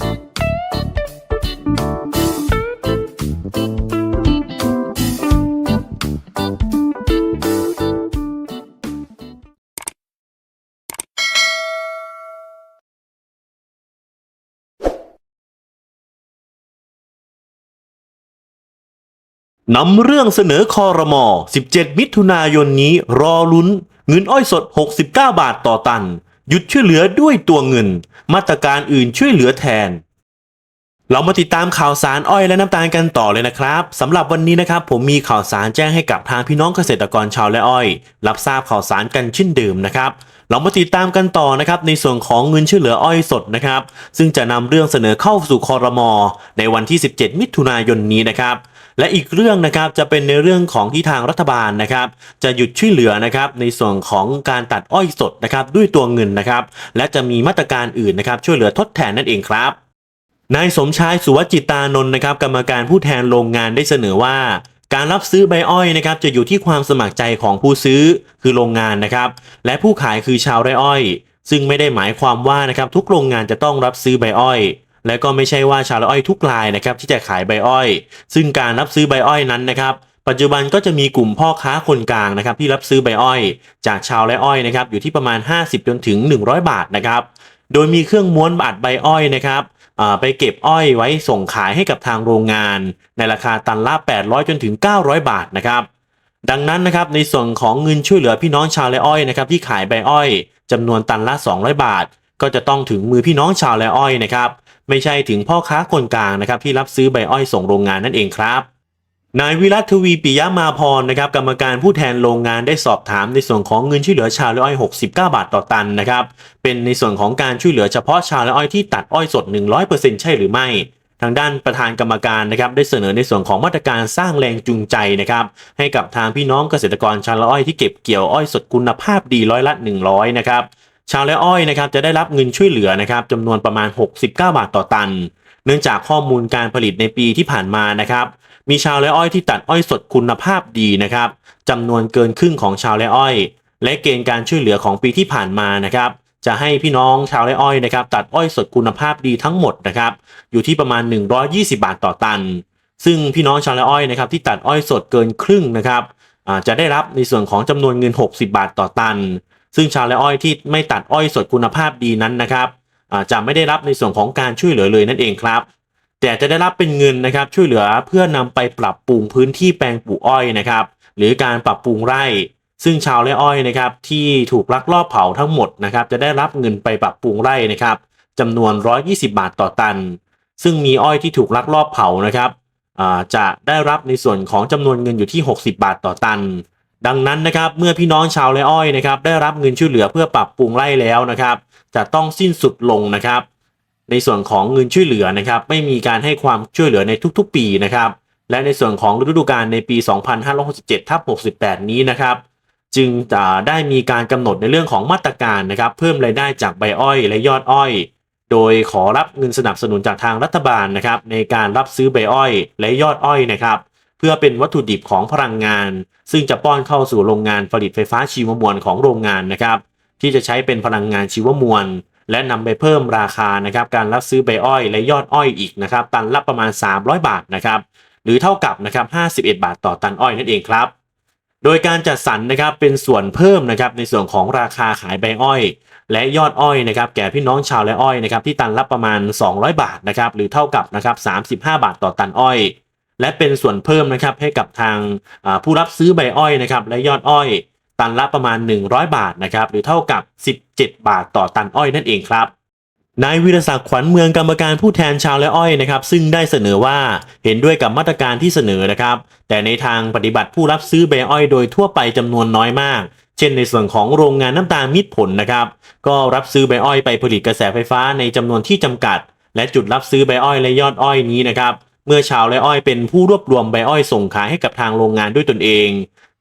นำเรื่องเสนอคอรมอ 17 มิถุนายนนี้รอลุ้น เงินอ้อยสด 69 บาทต่อตัน หยุดช่วยเหลือด้วยตัวเงิน มาตรการอื่นช่วยเหลือแทน เรามาติดตามข่าวสารอ้อยและน้ำตาลกันต่อเลยนะครับสำหรับวันนี้นะครับ ผมมีข่าวสารแจ้งให้กับทางพี่น้องเกษตรกรชาวและอ้อย รับทราบข่าวสารกันเช่นเดิมนะครับเรามาติดตามกันต่อนะครับในส่วนของเงินช่วยเหลืออ้อยสดนะครับ ซึ่งจะนำเรื่องเสนอเข้าสู่คอรมอในวันที่ 17 มิถุนายนนี้นะครับ และอีกเรื่องนะครับจะเป็นในเรื่องของที่ทางรัฐบาลนะครับ จะหยุดช่วยเหลือนะครับในส่วนของการตัดอ้อยสดนะครับด้วยตัวเงินนะครับ และจะมีมาตรการอื่นนะครับช่วยเหลือทดแทนนั่นเองครับนายสมชายสุวจิตานนท์นะครับกรรมการผู้แทนโรงงานได้เสนอว่า การรับซื้อใบอ้อยนะครับจะอยู่ที่ความสมัครใจของผู้ซื้อคือโรงงานนะครับและผู้ขายคือชาวไร่อ้อย ซึ่งไม่ได้หมายความว่านะครับทุกโรงงานจะต้องรับซื้อใบอ้อย และก็ไม่ใช่ว่าชาวไร่อ้อยทุกรายนะครับที่จะขายใบอ้อย ซึ่งการรับซื้อใบอ้อยนั้นนะครับ ปัจจุบันก็จะมีกลุ่มพ่อค้าคนกลางนะครับ ที่รับซื้อใบอ้อย จากชาวไร่อ้อยนะครับอยู่ที่ประมาณ 50จนถึง 100 บาทนะครับ โดยมีเครื่องม้วนอัดใบอ้อยนะครับไปเก็บอ้อยไว้ส่งขายให้กับทางโรงงาน ในราคาตันละ 800 จนถึง 900 บาทนะครับ ดังนั้นนะครับในส่วนของเงินช่วยเหลือพี่น้องชาวไร่อ้อยนะครับที่ขายใบอ้อยจำนวนตันละ 200 บาท ก็จะต้องถึงมือพี่น้องชาวไร่อ้อยนะครับ ไม่ใช่ถึงพ่อค้าคนกลางนะครับที่รับซื้อใบอ้อยส่งโรงงานนั่นเองครับนายวิรัตทวีปิยมาพรนะครับกรรมการผู้แทนโรงงานได้สอบถามในส่วนของเงินช่วยเหลือชาวไร่อ้อย 69 บาทต่อตันนะครับเป็นในส่วนของการช่วยเหลือเฉพาะชาวไร่อ้อยที่ตัดอ้อยสด 100%ใช่หรือไม่ ทางด้านประธานกรรมการนะครับได้เสนอในส่วนของมาตรการสร้างแรงจูงใจนะครับให้กับทางพี่น้องเกษตรกรชาวไร่อ้อยที่เก็บเกี่ยวอ้อยสดคุณภาพดีร้อยละ 100นะครับ ชาวไร่อ้อยนะครับจะได้รับเงินช่วยเหลือนะครับจำนวนประมาณ 69 บาทต่อตัน เนื่องจากข้อมูลการผลิตในปีที่ผ่านมานะครับ มีชาวไร่อ้อยที่ตัดอ้อยสดคุณภาพดีนะครับจำนวนเกินครึ่งของชาวไร่อ้อย และเกณฑ์การช่วยเหลือของปีที่ผ่านมานะครับจะให้พี่น้องชาวไร่อ้อยนะครับตัดอ้อยสดคุณภาพดีทั้งหมดนะครับอยู่ที่ประมาณ 120 บาทต่อตัน ซึ่งพี่น้องชาวไร่อ้อยนะครับที่ตัดอ้อยสดเกินครึ่งนะครับจะได้รับในส่วนของจำนวนเงิน 60 บาทต่อตัน ซึ่งชาวไร่อ้อยที่ไม่ตัดอ้อยสดคุณภาพดีนั้นนะครับจะไม่ได้รับในส่วนของการช่วยเหลือเลยนั่นเองครับ แต่จะได้รับเป็นเงินนะครับช่วยเหลือเพื่อนำไปปรับปรุงพื้นที่แปลงปลูกอ้อยนะครับ หรือการปรับปรุงไร่ ซึ่งชาวไร่อ้อยนะครับที่ถูกลักลอบเผาทั้งหมดนะครับจะได้รับเงินไปปรับปรุงไร่นะครับจำนวน 120 บาทต่อตัน ซึ่งมีอ้อยที่ถูกลักลอบเผานะครับจะได้รับในส่วนของจำนวนเงินอยู่ที่ 60 บาทต่อตัน ดังนั้นนะครับเมื่อพี่น้องชาวไรอ้อยนะครับได้รับเงินช่วยเหลือเพื่อปรับปรุงไร่แล้วนะครับ จะต้องสิ้นสุดลงนะครับ ในส่วนของเงินช่วยเหลือนะครับ ไม่มีการให้ความช่วยเหลือในทุกๆ ปีนะครับ และในส่วนของฤดูกาลในปี 2567ทับ68 นี้นะครับ จึงจะได้มีการกำหนดในเรื่องของมาตรการนะครับ เพิ่มรายได้จากใบอ้อยและยอดอ้อย โดยขอรับเงินสนับสนุนจากทางรัฐบาลนะครับ ในการรับซื้อใบอ้อย และยอดอ้อยนะครับ เพื่อเป็นวัตถุดิบของพลังงาน ซึ่งจะป้อนเข้าสู่โรงงานผลิตไฟฟ้าชีวมวลของโรงงานนะครับที่จะใช้เป็นพลังงานชีวมวล และนำไปเพิ่มราคานะครับการรับซื้อใบอ้อยและยอดอ้อยอีกนะครับตันละประมาณ 300 บาทนะครับหรือเท่ากับนะครับ51 บาทต่อตันอ้อยนั่นเองครับโดยการจัดสรรนะครับเป็นส่วนเพิ่มนะครับในส่วนของราคาขายใบอ้อย และยอดอ้อยนะครับแก่พี่น้องชาวไร่อ้อยนะครับที่ตันละประมาณ 200 บาทนะครับหรือเท่ากับนะครับ35 บาทต่อตันอ้อย และเป็นส่วนเพิ่มนะครับให้กับทางผู้รับซื้อใบอ้อยนะครับและยอดอ้อยตันละประมาณ 100 บาทนะครับหรือเท่ากับ 17 บาทต่อตันอ้อยนั่นเองครับนายวิรศักดิ์ขวัญเมืองกรรมการผู้แทนชาวและอ้อยนะครับ ซึ่งได้เสนอว่าเห็นด้วยกับมาตรการที่เสนอนะครับ แต่ในทางปฏิบัติผู้รับซื้อใบอ้อยโดยทั่วไปจำนวนน้อยมาก เช่นในส่วนของโรงงานน้ำตาลมิตรผลนะครับ ก็รับซื้อใบอ้อยไปผลิตกระแสไฟฟ้าในจำนวนที่จำกัด และจุดรับซื้อใบอ้อยและยอดอ้อยนี้นะครับ เมื่อชาวและอ้อยเป็นผู้รวบรวมใบอ้อยส่งขายให้กับทางโรงงานด้วยตนเอง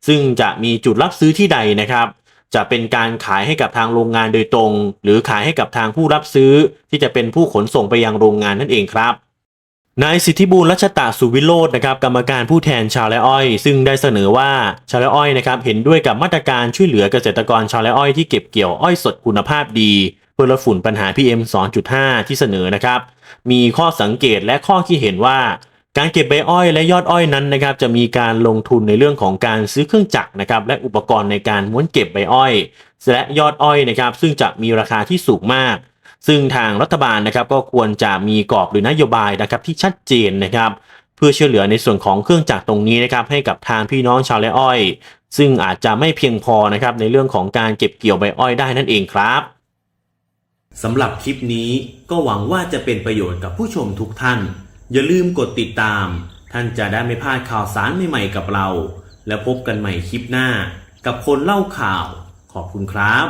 ซึ่งจะมีจุดรับซื้อที่ใดนะครับ จะเป็นการขายให้กับทางโรงงานโดยตรง หรือขายให้กับทางผู้รับซื้อ ที่จะเป็นผู้ขนส่งไปยังโรงงานนั่นเองครับนายสิทธิบูรณ์รัชตะสุวิโรจน์นะครับกรรมการผู้แทนชาวไรอ้อย ซึ่งได้เสนอว่าชาวไรอ้อยนะครับเห็นด้วยกับมาตรการช่วยเหลือเกษตรกรชาวไรอ้อยที่เก็บเกี่ยวอ้อยสดคุณภาพดี พื่อลดฝุ่นปัญหา PM 2.5 ที่เสนอนะครับ มีข้อสังเกตและข้อคิดเห็นว่า การเก็บใบอ้อยและยอดอ้อยนั้นนะครับ จะมีการลงทุนในเรื่องของการซื้อเครื่องจักรนะครับ และอุปกรณ์ในการม้วนเก็บใบอ้อย และยอดอ้อยนะครับ ซึ่งจะมีราคาที่สูงมาก ซึ่งทางรัฐบาลนะครับก็ควรจะมีกรอบหรือนโยบายนะครับที่ชัดเจนนะครับ เพื่อช่วยเหลือในส่วนของเครื่องจักรตรงนี้นะครับ ให้กับทางพี่น้องชาวไร่อ้อย ซึ่งอาจจะไม่เพียงพอนะครับในเรื่องของการเก็บเกี่ยวใบอ้อยได้นั่นเองครับ สำหรับคลิปนี้ก็หวังว่าจะเป็นประโยชน์กับผู้ชมทุกท่าน อย่าลืมกดติดตาม ท่านจะได้ไม่พลาดข่าวสารใหม่ๆกับเรา และพบกันใหม่คลิปหน้า กับคนเล่าข่าว ขอบคุณครับ